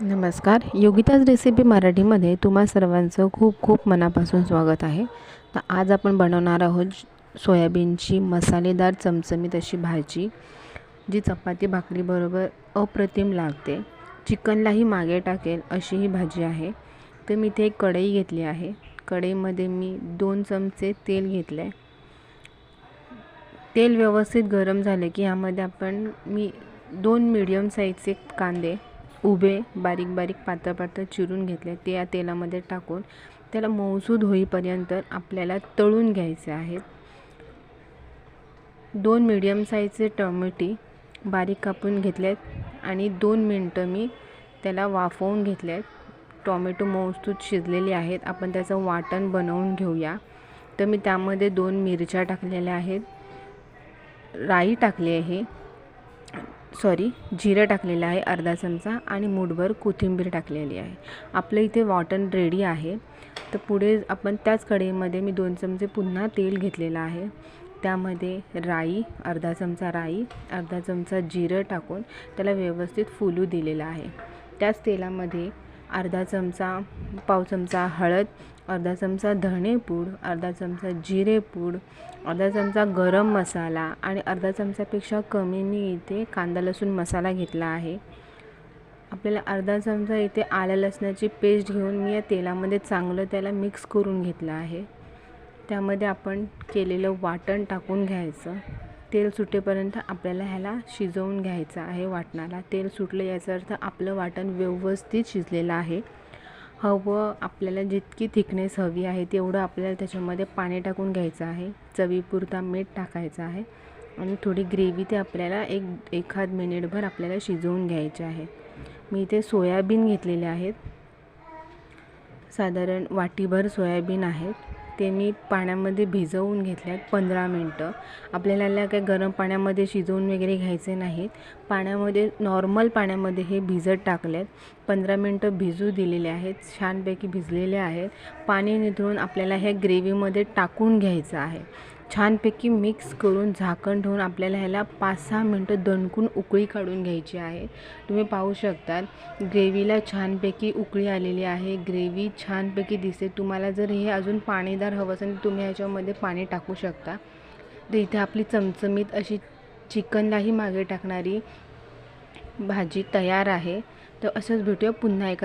नमस्कार. योगिताज रेसिपी मराठीमध्ये तुम्हा सर्वांचं खूप खूप मनापासून स्वागत आहे. तर आज आपण बनवणार आहोत सोयाबीनची मसालेदार चमचमीत अशी भाजी जी चपाती भाकरीबरोबर अप्रतिम लागते. चिकनलाही मागे टाकेल अशी ही भाजी आहे. तर मी इथे एक कढई घेतली आहे. कढईमध्ये मी दोन चमचे तेल घेतलं. आहे तेल व्यवस्थित गरम झाले की यामध्ये आपण मी दोन मीडियम साईजचे कांदे उभे बारीक बारीक पातळ पातळ चिरून घेतले. ते या तेलामध्ये टाकून त्याला मऊसूद होईपर्यंत आपल्याला तळून घ्यायचे आहेत दोन मीडियम साईजचे टमेटी बारीक कापून घेतलेत आणि दोन मिनटं मी त्याला वाफवून घेतले आहेत टॉमॅटो मऊसूद शिजलेले आहेत. आपण त्याचं वाटण बनवून घेऊया. तर मी त्यामध्ये दोन मिरच्या टाकलेल्या आहेत. राई टाकली आहे. सॉरी जिरं टाकलेलं आहे अर्धा चमचा आणि मूठभर कोथिंबीर टाकलेली आहे. आपलं इथे वॉटन रेडी आहे. तर पुढे आपण त्याच कढईमध्ये मी दोन चमचे पुन्हा तेल घेतलेलं आहे. त्यामध्ये राई अर्धा चमचा राई अर्धा चमचा जिरं टाकून त्याला व्यवस्थित फुलू दिलेलं आहे. त्याच तेलामध्ये अर्धा चमचा पाव चमचा हळद अर्धा चमचा धणेपूड अर्धा चमचा जिरेपूड अर्धा चमचा गरम मसाला आणि अर्धा चमचापेक्षा कमी मी इथे कांदा लसूण मसाला घेतला आहे. आपल्याला अर्धा चमचा इथे आलं लसणाची पेस्ट घेऊन मी या तेलामध्ये चांगलं त्याला मिक्स करून घेतलं आहे. त्यामध्ये आपण केलेलं वाटण टाकून घ्यायचं. तेल सुटेपर्यंत आपल्याला ह्याला शिजवून घ्यायचं आहे वाटणाला. तेल सुटलं याचा अर्थ आपलं वाटण व्यवस्थित शिजलेलं आहे. हवं आपल्याला जितकी थिकनेस हवी आहे तेवढं आपल्याला त्याच्यामध्ये पाणी टाकून घ्यायचं आहे. चवीपुरता मीठ टाकायचं आहे आणि थोडी ग्रेव्ही ते आपल्याला एक एखाद मिनिटभर आपल्याला शिजवून घ्यायचे आहे. मी इथे सोयाबीन घेतलेले आहेत. साधारण वाटीभर सोयाबीन आहेत ते मी पाण्यामध्ये भिजवून घेतल्यात आहेत पंधरा मिनटं. आपल्याला काय गरम पाण्यामध्ये शिजवून वगैरे घ्यायचे नाहीत. पाण्यामध्ये नॉर्मल पाण्यामध्ये हे भिजत टाकले आहेत पंधरा मिनटं भिजू दिलेले आहेत छानपैकी भिजलेले आहेत. पाणी निथळून आपल्याला हे ग्रेव्हीमध्ये टाकून घ्यायचं आहे. छानपैकी मिक्स करून झाकण ठेवून आपल्याला ह्याला पाच सहा मिनटं दणकून उकळी काढून घ्यायची आहे. तुम्ही पाहू शकता ग्रेव्हीला छानपैकी उकळी आलेली आहे. ग्रेव्ही छानपैकी दिसते तुम्हाला जर हे अजून पाणीदार हवं असेल तर तुम्ही ह्याच्यामध्ये पाणी टाकू शकता. तर इथे आपली चमचमीत अशी चिकनलाही मागे टाकणारी भाजी तयार आहे. तर असंच भेटूया पुन्हा एका